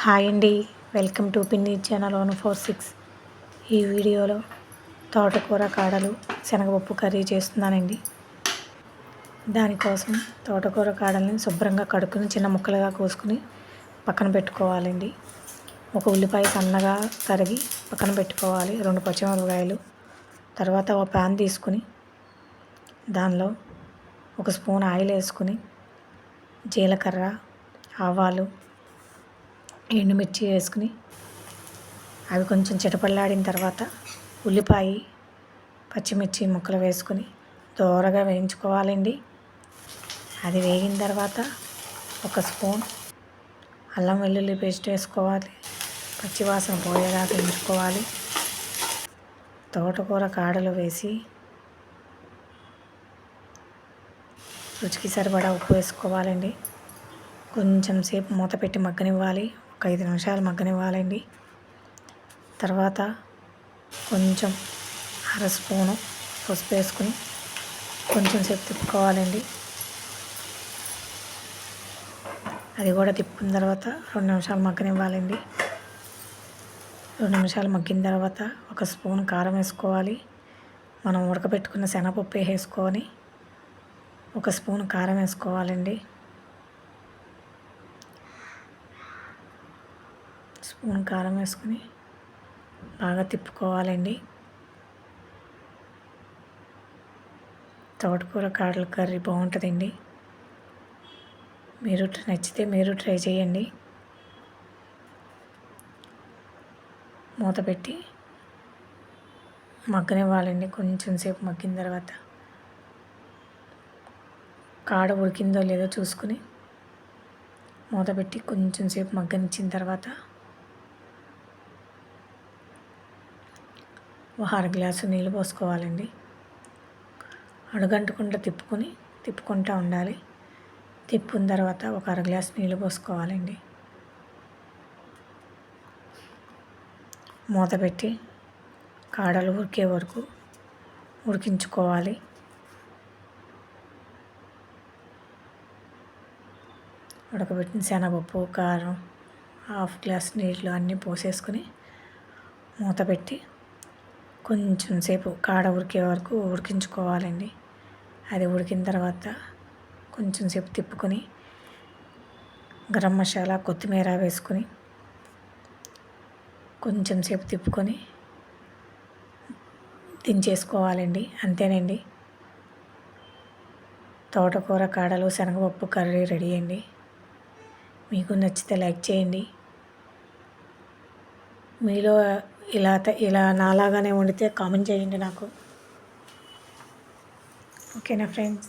Hi అండి. Welcome to Pinni channel one four six. ఈ వీడియోలో తోటకూర కాడలు శనగపప్పు కర్రీ చేస్తున్నానండి. దానికోసం తోటకూర కాడల్ని శుభ్రంగా కడుక్కుని చిన్న ముక్కలుగా కోసుకుని పక్కన పెట్టుకోవాలండి. ఒక ఉల్లిపాయ సన్నగా తరిగి పక్కన పెట్టుకోవాలి. రెండు పచ్చిమిరపకాయలు. తర్వాత ఒక ప్యాన్ తీసుకుని దానిలో ఒక స్పూన్ ఆయిల్ వేసుకుని జీలకర్ర ఆవాలు ఎండుమిర్చి వేసుకుని అవి కొంచెం చిటపడలాడిన తర్వాత ఉల్లిపాయ పచ్చిమిర్చి ముక్కలు వేసుకుని దోరగా వేయించుకోవాలండి. అది వేగిన తర్వాత ఒక స్పూన్ అల్లం వెల్లుల్లి పేస్ట్ వేసుకోవాలి. పచ్చివాసన పోయేలా వేయించుకోవాలి. తోటకూర కాడలు వేసి రుచికి సరిపడా ఉప్పు వేసుకోవాలండి. కొంచెం సేపు మూత పెట్టి మగ్గనివ్వాలి. ఒక ఐదు నిమిషాలు మగ్గనివ్వాలండి. తర్వాత కొంచెం అర స్పూను పసుపు వేసుకుని కొంచెం సేపు తిప్పుకోవాలండి. అది కూడా తిప్పిన తర్వాత రెండు నిమిషాలు మగ్గనివ్వాలండి. రెండు నిమిషాలు మగ్గిన తర్వాత ఒక స్పూన్ కారం వేసుకోవాలి. మనం ఉడకబెట్టుకున్న శనగపప్పు వేసుకొని ఒక స్పూన్ కారం వేసుకోవాలండి. స్పూన్ కారం వేసుకొని బాగా తిప్పుకోవాలండి. తోటకూర కాడల కర్రీ బాగుంటుందండి. మీరు నచ్చితే మీరు ట్రై చేయండి. మూత పెట్టి మగ్గనివ్వాలండి. కొంచెం సేపు మగ్గిన తర్వాత కాడ ఉడికిందో లేదో చూసుకుని మూత పెట్టి కొంచెం సేపు మగ్గనిచ్చిన తర్వాత ఒక అర గ్లాసు నీళ్ళు పోసుకోవాలండి. అడుగంటకుండా తిప్పుకొని తిప్పుకుంటూ ఉండాలి. తిప్పున తర్వాత ఒక అర గ్లాస్ నీళ్ళు పోసుకోవాలండి. మూత పెట్టి కాడలు ఉడికే వరకు ఉడికించుకోవాలి. ఉడకబెట్టిన శనగపప్పు కారం హాఫ్ గ్లాస్ నీళ్ళు అన్నీ పోసేసుకుని మూత పెట్టి కొంచెం సేపు కాడ ఉడికే వరకు ఉడికించుకోవాలండి. అది ఉడికిన తర్వాత కొంచెం సేపు తిప్పుకొని గరం మసాలా కొత్తిమీర వేసుకొని కొంచెం సేపు తిప్పుకొని దించేసుకోవాలండి. అంతేనండి. తోటకూర కాడలు శనగపప్పు కర్రీ రెడీ అండి. మీకు నచ్చితే లైక్ చేయండి. మీలో ఇలా ఇలా నాలాగానే వండితే కామెంట్ చేయండి నాకు. ఓకేనా ఫ్రెండ్స్?